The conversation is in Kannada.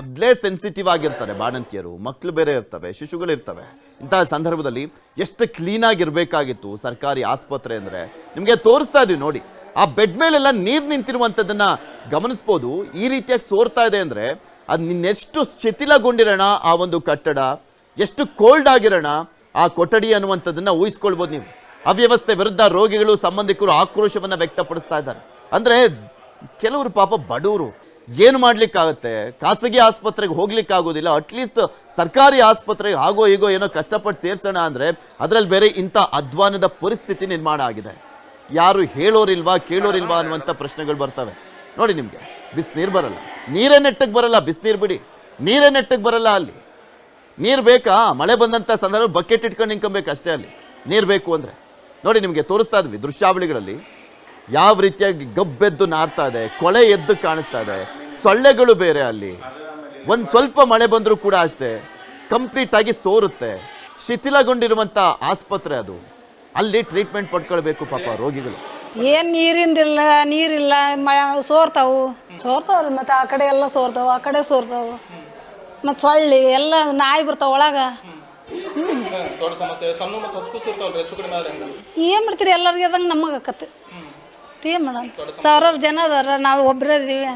ಮೊದಲೇ ಸೆನ್ಸಿಟಿವ್ ಆಗಿರ್ತಾರೆ ಬಾಣಂತಿಯರು ಮಕ್ಕಳು ಬೇರೆ ಇರ್ತವೆ, ಶಿಶುಗಳಿರ್ತವೆ. ಇಂತಹ ಸಂದರ್ಭದಲ್ಲಿ ಎಷ್ಟು ಕ್ಲೀನ್ ಇರಬೇಕಾಗಿತ್ತು ಸರ್ಕಾರಿ ಆಸ್ಪತ್ರೆ ಅಂದರೆ? ನಿಮಗೆ ತೋರಿಸ್ತಾ ಇದೀವಿ ನೋಡಿ. ಆ ಬೆಡ್ ಮೇಲೆಲ್ಲ ನೀರು ನಿಂತಿರುವಂಥದ್ದನ್ನು ಗಮನಿಸ್ಬೋದು. ಈ ರೀತಿಯಾಗಿ ಸೋರ್ತಾ ಇದೆ ಅಂದರೆ ಅದು ನಿನ್ನೆಷ್ಟು ಶಿಥಿಲಗೊಂಡಿರೋಣ ಆ ಒಂದು ಕಟ್ಟಡ? ಎಷ್ಟು ಕೋಲ್ಡ್ ಆಗಿರೋಣ ಆ ಕೊಠಡಿ ಅನ್ನುವಂಥದ್ದನ್ನು ಊಹಿಸ್ಕೊಳ್ಬೋದು ನೀವು. ಅವ್ಯವಸ್ಥೆ ವಿರುದ್ಧ ರೋಗಿಗಳು, ಸಂಬಂಧಿಕರು ಆಕ್ರೋಶವನ್ನ ವ್ಯಕ್ತಪಡಿಸ್ತಾ ಇದ್ದಾರೆ. ಅಂದ್ರೆ ಕೆಲವರು ಪಾಪ ಬಡವರು ಏನು ಮಾಡಲಿಕ್ಕಾಗುತ್ತೆ? ಖಾಸಗಿ ಆಸ್ಪತ್ರೆಗೆ ಹೋಗ್ಲಿಕ್ಕೆ ಆಗೋದಿಲ್ಲ ಅಟ್ಲೀಸ್ಟ್ ಸರ್ಕಾರಿ ಆಸ್ಪತ್ರೆಗೆ ಆಗೋ ಈಗೋ ಏನೋ ಕಷ್ಟಪಟ್ಟು ಸೇರ್ಸೋಣ ಅಂದರೆ ಅದರಲ್ಲಿ ಬೇರೆ ಇಂಥ ಅಧ್ವಾನದ ಪರಿಸ್ಥಿತಿ ನಿರ್ಮಾಣ ಆಗಿದೆ. ಯಾರು ಹೇಳೋರಿಲ್ವಾ, ಕೇಳೋರಿಲ್ವಾ ಅನ್ನುವಂಥ ಪ್ರಶ್ನೆಗಳು ಬರ್ತವೆ. ನೋಡಿ ನಿಮಗೆ ಬಿಸಿನೀರು ಬರಲ್ಲ. ನೀರೇ ನೆಟ್ಟಗೆ ಬರಲ್ಲ ಬಿಸಿನೀರು ಬಿಡಿ. ನೀರೇ ನೆಟ್ಟಗೆ ಬರಲ್ಲ ಅಲ್ಲಿ. ನೀರು ಬೇಕಾ? ಮಳೆ ಬಂದಂಥ ಸಂದರ್ಭ ಬಕೆಟ್ ಇಟ್ಕೊಂಡು ನಿಂಕೊಬೇಕು ಅಷ್ಟೇ ಅಲ್ಲಿ. ನೀರು ಬೇಕು ಅಂದರೆ. ನೋಡಿ ನಿಮಗೆ ತೋರಿಸ್ತಾ ಇದ್ವಿ ದೃಶ್ಯಾವಳಿಗಳಲ್ಲಿ. ಯಾವ ರೀತಿಯಾಗಿ ಗಬ್ಬೆದ್ದು ನಾರ್ತಾ ಇದೆ, ಕೊಳೆ ಎದ್ದು ಕಾಣಿಸ್ತಾ ಇದೆ. ಸೊಳ್ಳೆಗಳು ಬೇರೆ ಅಲ್ಲಿ. ಒಂದು ಸ್ವಲ್ಪ ಮಳೆ ಬಂದರೂ ಕೂಡ ಅಷ್ಟೇ. ಕಂಪ್ಲೀಟ್ ಆಗಿ ಸೋರುತ್ತೆ. ಶಿಥಿಲಗೊಂಡಿರುವಂಥ ಆಸ್ಪತ್ರೆ ಅದು. ಅಲ್ಲಿ ಟ್ರೀಟ್ಮೆಂಟ್ ಪಡ್ಕೊಳ್ಬೇಕು ಪಾಪ ರೋಗಿಗಳು. ಏನು ನೀರಿಂದಿಲ್ಲ ನೀರಿಲ್ಲ ಮ ಸೋರ್ತಾವು. ಸೋರ್ತಾವಲ್ಲ ಮತ್ತೆ ಆ ಕಡೆ ಎಲ್ಲ ಸೋರ್ತಾವು ಆ ಕಡೆ ಸೋರ್ತಾವು. ಮತ್ತು ಸೊಳ್ಳಿ ಎಲ್ಲ ನಾಯಿ ಬರ್ತಾವ ಒಳಗ. ಏನ್ ಮಾಡ್ತೀರಿ? ಎಲ್ಲರಿಗೆ ಅದಂಗ ನಮಗೆ ಆಕತ್ತೆ. ಏನು ಮಾಡೋಣ ಸಾವಿರಾರು ಜನ ಅದಾರ ನಾವು ಒಬ್ಬರೇ ಇದೀವಿ.